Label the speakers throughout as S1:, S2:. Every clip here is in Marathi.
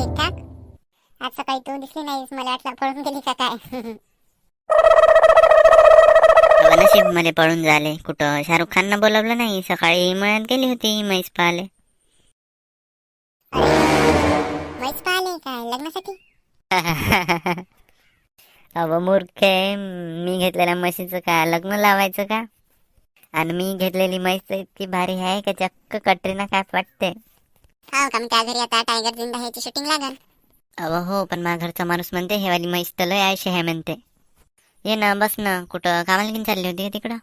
S1: ठीकठाक? आज सकाळी तू दिसली नाहीस मला वाटलं पळून गेली का काय?
S2: नशीबमध्ये पळून झाले. कुठं शाहरुख खाननं बोलवलं नाही? सकाळी मळ्यात गेली होती म्हैस पाहिले
S1: म्हैस पाहिले काय लग्नासाठी?
S2: अव मूर्ख मी घेतलेल्या म्हशीचं का? लग्न लावायचं का? आणि मी घेतलेली म्हैस इतकी भारी आहे का? चक्क कटरीना काय वाटते
S1: हो का? मग त्या घरी आता टायगर जिंदा ह्याची शूटिंग लागल.
S2: अव हो पण माझ्या घरचा माणूस म्हणते हेवाली म्हैस तर लय आयशी आहे म्हणते ये ना बस ना कुठं कामाला घेऊन चालली होती का तिकडं?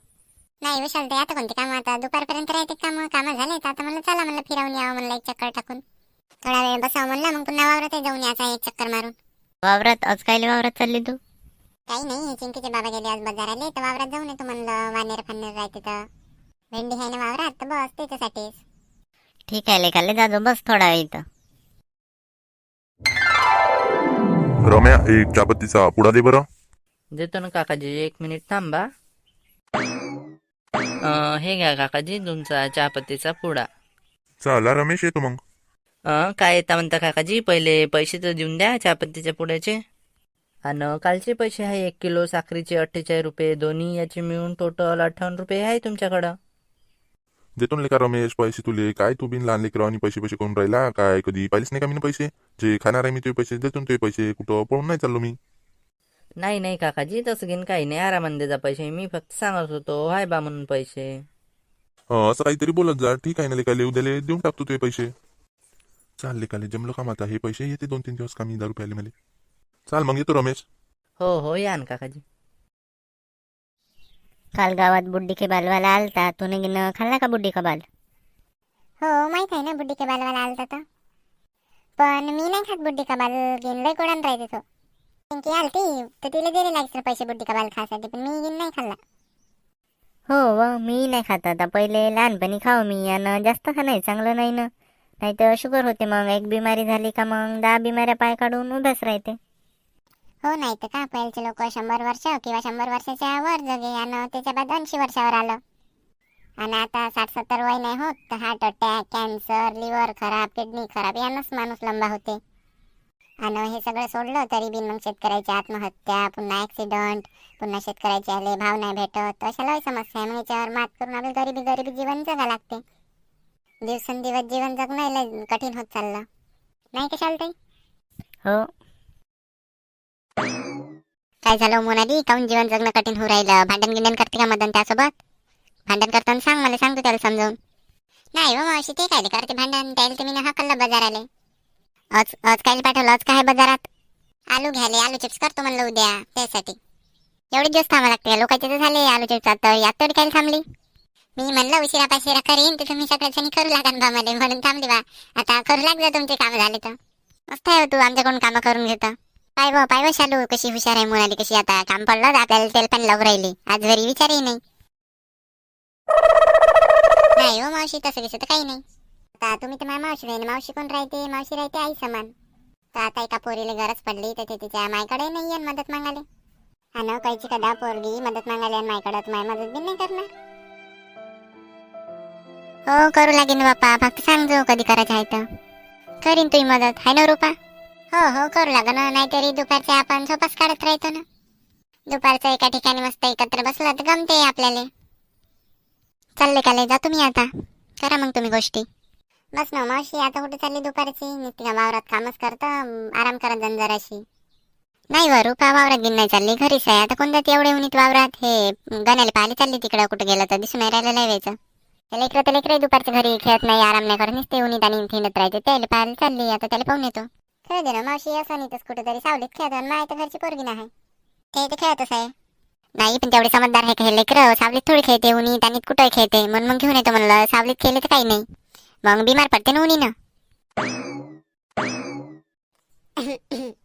S1: नाही विशाल आता कोणते काम? आता दुपारपर्यंत राहते काम? कामं झाले तर आता म्हणलं चला म्हणलं फिरवून यावं म्हणलं एक चक्कर टाकून. थोडा वेळ बसावं म्हणलं मग पुन्हा वावरात जाऊन यायचा एक चक्कर मारून.
S2: वावरात? आज कायले वावरात चालली तू?
S1: काही नाही चिंकीचे बाबा गेले आज बाजाराले तर वावरात जाऊन येतो म्हणलं वानेर फानेर राहते तर. भेंडी आहे ना वावरात तर बस त्याच्यासाठीच.
S2: ठीक आहे लेखाले जाजो बस थोडा वेळ इथं.
S3: रम्या एक चहापत्तीचा पुडा दे बरं.
S4: देतो ना काकाजी एक मिनिट थांबा. अं, हे घ्या काकाजी तुमचा चहापत्तीचा पुडा.
S3: चला रमेश येतो मग.
S4: अं, काय येता म्हणता काकाजी पहिले पैसे तर देऊन द्या चहापत्तीच्या पुड्याचे. आणि कालचे पैसे आहे एक किलो साखरेचे अठ्ठेचाळीस रुपये दोन्ही याचे मिळून टोटल अठ्ठावन्न रुपये आहे तुमच्याकडं.
S3: देतो ना लेका रमेश पैसे तुले काय तू बिन लहान लेकर आणि पैसे पैसे करून राहिला? काय कधी पाहिलेच नाही का मी पैसे? जे खाणार आहे मी तुझे पैसे देतो ना तुझे पैसे कुठं पळून नाही चाललो मी.
S4: नाही नाही काकाजी तसं घेईन काही नाही. आरामाने देजा पैसे. मी फक्त सांगत होतो हाय बा म्हणून पैसे.
S3: हं, असं काहीतरी बोलत जा. ठीक आहे ना लेकाले उद्याले देऊन टाकतो तुझे पैसे. चाल लेकाले जमलं काम आता हे पैसे येते दोन तीन दिवस का मी दारू प्यायले मला? चाल मग येतो रमेश.
S4: हो हो या ना काकाजी.
S2: काल गावात बुड्डी के बालवाला आलता तू गिन खाल्ला का बुड्डी का बाल?
S1: हो माहीत आहे ना बुड्डी के बालवाला आलता तर पण मी नाही खात बुड्डी का बाल लय राहते तो. पिंकी आलती तर तिला दिले लागतील पैसे बुड्डी का बाल खासाठी पण मी नाही खाल्ला.
S2: हो व मी नाही खात आता. पहिले लहानपणी खाऊ मी आणि जास्त खा नाही चांगलं नाही ना. नाही तर शुगर होते मग एक बिमारी झाली का मग दहा बिमाऱ्या पाय काढून उभ्याच राहते.
S1: हो नाही तर का? पहिलेचे लोक शंभर वर्ष किंवा शंभर वर्षाच्या वर जगे आणि त्याच्या बाद ऐंशी वर्षावर आलं. आणि आता साठ सत्तर वय नाही होत तर हार्ट अटॅक कॅन्सर लिव्हर खराब किडनी खराब यानंच माणूस लंबा होते. आणि हे सगळं सोडलं तरी बी मग शेतकऱ्याची आत्महत्या पुन्हा ऍक्सिडंट पुन्हा शेतकऱ्याचे आले भाव नाही भेटत अशालाही समस्या आहे. मग याच्यावर मात करून आपल्याला गरिबी गरिबी जीवन जगा लागते. दिवसेंदिवस जीवन जगणं कठीण होत चाललं. नाही कशाला ताई
S2: हो.
S1: काय झालं हो मोनाली? काऊन जीवन जगणं कठीण होऊ राहिलं? भांडण गिंडण करते का मदन त्यासोबत? भांडण करताना सांग मला सांगतो त्याला समजावून. नाही हो मावशी ते काय करते भांडण? त्याला तुम्ही हकलला बाजाराले. आज आज काय पाठवलं? आज काय बाजारात? आलू घ्यायला आलू चिप्स करतो म्हणलं उद्या त्यासाठी. एवढे दिवस थांबा लागते लोकांचे तर झाले आलू चिप्स आता यात तरी काय थांबली? मी म्हणलं उशिरा पाशिरा करीन तर तुम्ही सगळ्याजणी करू लागा बा मध्ये म्हणून थांबली बा. आता करू लागलं तुमचे काम झाले तर. मस्त आहे हो तू आमच्याकडून कामं करून घेतं. पाय व पाय व शालू कशी हुशार आहे म्हणाली कशी आता? काम पडलं तर आपल्याला तेल पण लावून राहिली. आज घरी विचारही नाही. नाही हो मावशी तसं कसं तर काही नाही. आता तुम्ही तर माझ्या मावशी आहे मावशी कोण राहते? मावशी राहते आई समान. तर आता एका पोरीला गरज पडली तर ते तिच्या मायकडे नाही आहे मदत मागाले आणि कायची कदा पोरगी मदत मागायला आणि मायकडे माय मदत बी नाही करणार. हो करू लागेन बाप्पा. फक्त सांग जो कधी करायचं आहे तर. करीन तुझी मदत. हाय ना रुपा? हो हो करू लागा. ना नाहीतरी दुपारचे आपण झोपास काढत राहतो ना. दुपारचं एका ठिकाणी मस्त एकत्र बसलं तर गमते आपल्याला. चालले काले जा तुम्ही आता. करा मग तुम्ही गोष्टी. बस ना हो, मावशी आता कुठे चालली दुपारची? नुसती का वावरात कामच करतं? आराम करत जाण जराशी. नाही वर रुपा वावरात घेऊन नाही चालली? घरीच आहे. आता कोणत्या एवढे उन्हीत वावरात? हे गण्याला पाहिली चालली तिकडं. कुठं गेलं तर दिसून नाही राहिलं नाही व्हायचं ते लेकरं तर लेकरं दुपारच्या घरी खेळत नाही आराम नाही करत. नुसते उन्हीत आणि फिरत राहायचे त्याला पाहायला चालली. आता त्याला पाहून येतो. खेळ दे ना मावशी असं नाही कुठेतरी सावलीत खेळतो आणि माझ्या तर घरची पोरगी नाही. ते तर खेळतच आहे नाही पण तेवढे समजदार आहे का हे सावलीत थोडी खेळते उन्हीत आणि कुठं खेळते. म्हणून मग घेऊन येतो म्हणलं सावलीत खेळले तर काही नाही. मग बिमार पडते ना उन्हीनं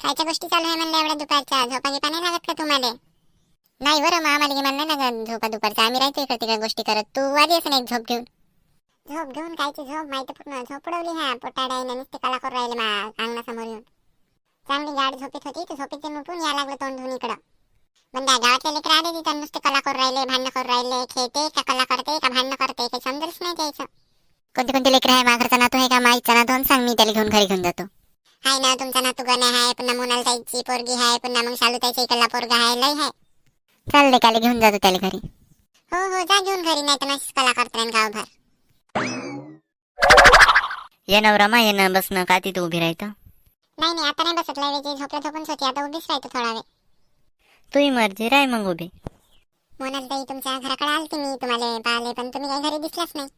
S1: खायच्या गोष्टी चालू आहे म्हणलं एवढ्या दुपारच्या झोपा गिपा नाही लागत का तुम्हाला? नाही बरं मग आम्हाला घेऊन नाही लागत झोपा दुपारच्या आम्ही राहतो इकडे तिकडे गोष्टी करत. तू आली असं एक झोप घेऊन. झोप घेऊन कायची झोप माहिती पूर्ण झोपडवली हा पोटाड्याने नुसते कला करून राहिले मा अंगणासमोर येऊन. चांगली गाड झोपेत होती तर झोपेतून उठून या लागलं तोंड धुवून इकडं. पण त्या गावातले लेकर आले तिथं नुसते कला करून राहिले भांडणं करून राहिले खेळते का कला करते का भांडणं करते काही समजलंच नाही त्याचं. कोणते कोणते लेकर आहे माझ्या नातू आहे का माईचा नातू? सांग मी त्याला घेऊन घरी घेऊन जातो. हाय ना तुमचा नातू गणे आहे पुन्हा मोनाल ताईची पोरगी आहे पुन्हा मग शालू ताईचा इकडला पोरगा आहे लय आहे चालले काले घेऊन जातो त्याला घरी. हो हो जा घेऊन घरी नाही तर कला करत राहीन गावभर.
S2: ये नवरा ये ना बसणं का तिथं उभी राहतं?
S1: नाही नाही आता नाही बसत लय वेळची झोपलं झोपून होती आता उभीच राहतो थोडा वेळ.
S2: तुही मर्जी राय मग उभी.
S1: मोनाल ताई तुमच्या घराकडे आलती मी तुम्हाला पाहिले पण तुम्ही काही घरी दिसलाच नाही.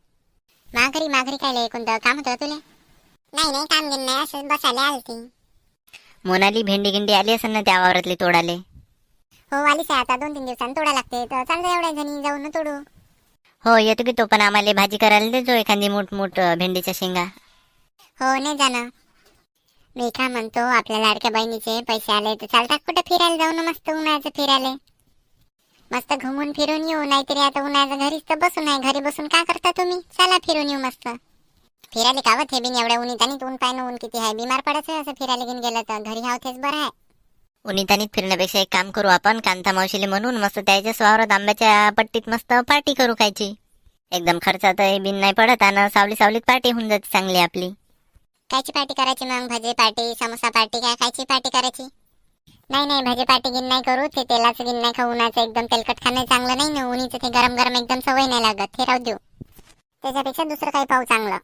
S1: माघरी माघरी काय लय कोणतं काम होतं तुला? नाही नाही काम घेऊन नाही असं बसायला आलती.
S2: मोनाली भेंडी गिंडी आली असेल ना त्या वावरातली तोडाले?
S1: हो आलीच आहे आता दोन तीन दिवसांनी तोडा लागते तर चालतं एवढ्या जणी जाऊन तोडू.
S2: हो येतो की तो पण आम्हाला भाजी करायला देजो एखादी मोठ मोठ भेंडीच्या शेंगा.
S1: हो नाही जाणं मी काय म्हणतो आपल्या लाडक्या बहिणीचे पैसे आले तर चालतात कुठं फिरायला? जाऊ ना मस्त उन्हाळ्याचं फिरायला. मस्त घुमून फिरून येऊ नाहीतरी आता उन्हाळ्याचं घरीच तर बसून आहे. घरी बसून का करता तुम्ही? चला फिरून येऊ मस्त. फिरायला कावत हे बिन एवढ्या उन्हीत आणि ऊन पाय ऊन किती आहे? बिमार पडायचं असं फिरायला घेऊन गेलं तर. घरी हाव तेच बरं आहे.
S2: उनितानीत फिरण्यापेक्षा एक काम करू आपण कांता मावशीले म्हणून मस्त त्याच्या स्वावरात आंब्याच्या पट्टीत मस्त पार्टी करू खायची. एकदम खर्चात बिन नाही पडत आणि सावली सावलीत पार्टी होऊन जाते चांगली आपली.
S1: कायची पार्टी करायची मग भजे पार्टी समोसा पार्टी काय खायची पार्टी करायची? नाही नाही भजे पार्टी गिन नाही करू ते तेलाचं गिन नाही खाऊ उन्हाचं एकदम तेलकट खाणं चांगलं नाही ना उन्हीचं ते गरम गरम एकदम सवय नाही लागत हे राहू देऊ. त्याच्यापेक्षा दुसरं काही पाहू चांगलं.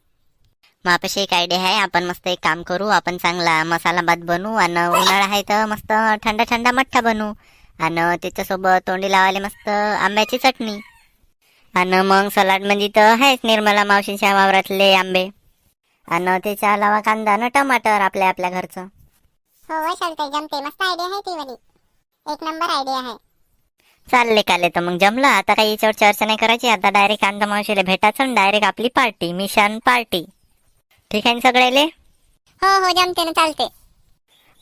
S2: मापाशी एक आयडिया आहे. आपण मस्त एक काम करू. आपण चांगला मसाला भात बनवू आणि उन्हाळा आहे तर मस्त थंडा थंडा मठ्ठा बनवू आणि त्याच्यासोबत तोंडी लावायला मस्त आंब्याची चटणी. आणि मग सलाडमध्ये तर आहेच निर्मला मावशीच्या वावरातले आंबे. आणि त्याच्या अलावा कांदा आणि टमाटर आपल्या आपल्या घरचं.
S1: हो हो चालतंय जमते. मस्त आयडिया आहे ती वाली एक नंबर आयडिया आहे.
S2: चालले काले तर मग जमलं. आता काही याच्यावर चर्चा नाही करायची. आता डायरेक्ट कांदा मावशीला भेटायचं आणि डायरेक्ट आपली पार्टी मिशन पार्टी ठीक आहे सगळ्याले
S1: हो हो जमते ना चालते.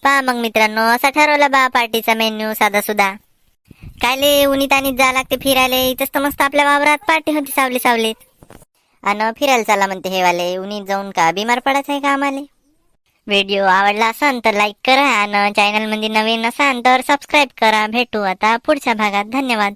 S2: पहा मग मित्रांनो असा ठरवला बा पार्टीचा मेन्यू साधा सुद्धा कायले उन्हीत आणि जा लागते फिरायला इथंच तर मस्त आपल्या वावरात पार्टी होती सावली सावलीत. आणि फिरायला चला म्हणते हे वाले उन्हीत जाऊन का बिमार पडायचं आहे का आम्हाला व्हिडिओ आवडला असन तर लाईक करा आणि चॅनलमध्ये नवीन असाल तर सबस्क्राईब करा भेटू आता पुढच्या भागात धन्यवाद.